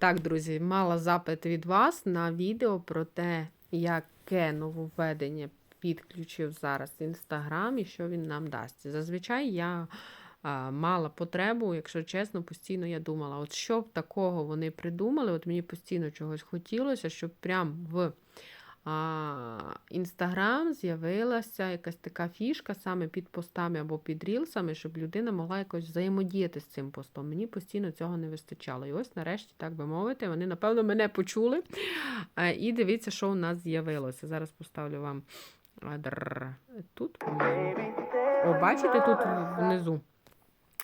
Так, друзі, мала запит від вас на відео про те, яке нововведення підключив зараз Інстаграм і що він нам дасть. Зазвичай я а, мала потребу, якщо чесно, постійно я думала, от що б такого вони придумали, от мені постійно чогось хотілося, щоб прям в Інстаграм з'явилася якась така фішка саме під постами або під рілсами, щоб людина могла якось взаємодіяти з цим постом. Мені постійно цього не вистачало. І ось, нарешті, так би мовити, вони, напевно, мене почули. Е, І дивіться, що у нас з'явилося. Зараз поставлю вам тут. О, бачите, тут внизу.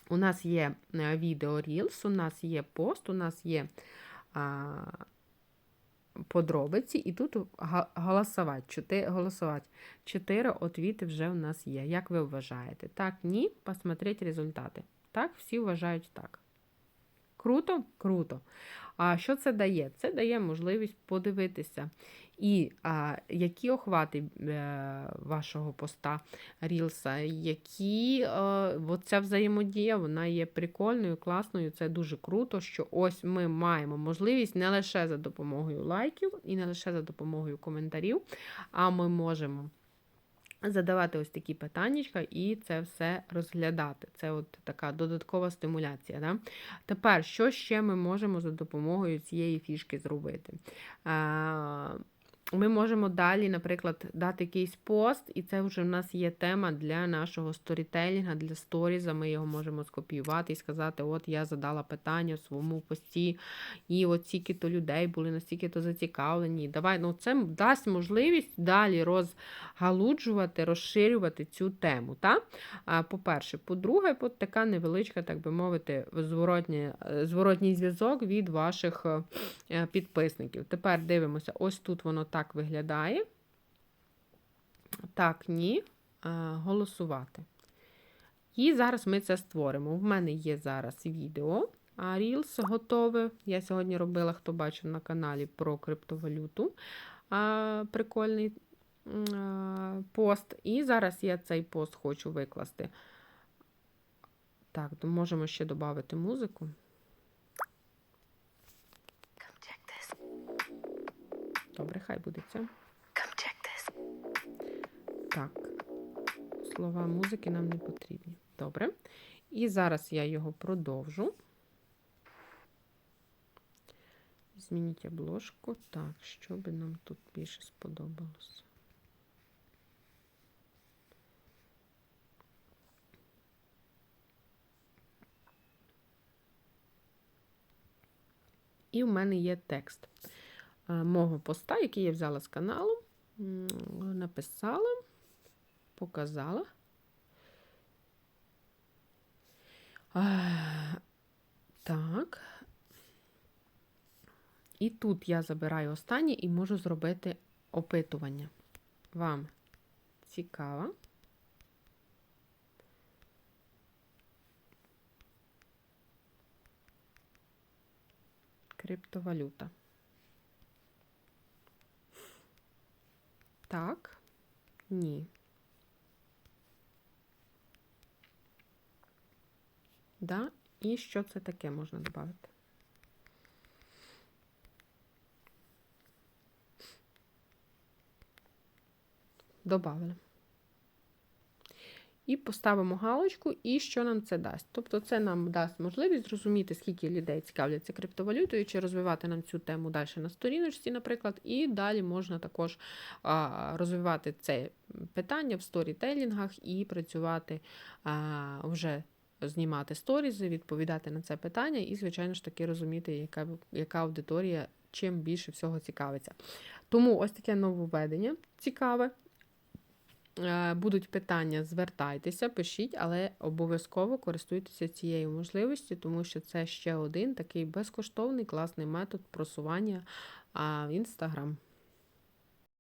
У нас є е, відео Reels, у нас є пост, у нас є. Подробиці, і тут голосувати. Голосувати. Чотири отвіти вже у нас є. Як ви вважаєте? Так, ні, посмотреть результати. Так, всі вважають так. Круто? Круто. А що це дає? Це дає можливість подивитися, і а, які охвати е, вашого поста Рілса, які е, от ця взаємодія, вона є прикольною, класною. Це дуже круто, що ось ми маємо можливість не лише за допомогою лайків і не лише за допомогою коментарів, а ми можемо задавати ось такі питаннячка і це все розглядати. Це от така додаткова стимуляція. Да? Тепер, що ще ми можемо за допомогою цієї фішки зробити? Ми можемо далі, наприклад, дати якийсь пост, і це вже в нас є тема для нашого сторітелінга, для сторіза. Ми його можемо скопіювати і сказати: от я задала питання в своєму пості, і от стільки-то людей були настільки-то зацікавлені. Давай, ну це дасть можливість далі розгалуджувати, розширювати цю тему. Та? По-перше, по-друге, от така невеличка, так би мовити, зворотній, зворотній зв'язок від ваших е, підписників. Тепер дивимося, ось тут воно так виглядає. Так, ні. Е, Голосувати. І зараз ми це створимо. В мене є зараз відео. Reels готове. Я сьогодні робила, хто бачив на каналі про криптовалюту. Прикольний а, пост. І зараз я цей пост хочу викласти. Так, то можемо ще додати музику. Добре, хай буде це. Так, слова музики нам не потрібні. Добре. І зараз я його продовжу. Змініть обложку. Так, що би нам тут більше сподобалося? І в мене є текст мого поста, який я взяла з каналу, написала, показала. Так. І тут я забираю останнє і можу зробити опитування. Вам цікаво? Криптовалюта. Так. Ні. Да? І що це таке можна додати? Добавили. І поставимо галочку, і що нам це дасть. Тобто, це нам дасть можливість зрозуміти, скільки людей цікавляться криптовалютою, чи розвивати нам цю тему далі на сторіночці, наприклад, і далі можна також розвивати це питання в сторітелінгах і працювати вже знімати сторізи, відповідати на це питання, і, звичайно ж таки, розуміти, яка, яка аудиторія чим більше всього цікавиться. Тому ось таке нововведення цікаве. Е, Будуть питання, звертайтеся, пишіть, але обов'язково користуйтеся цією можливістю, тому що це ще один такий безкоштовний класний метод просування в Інстаграм.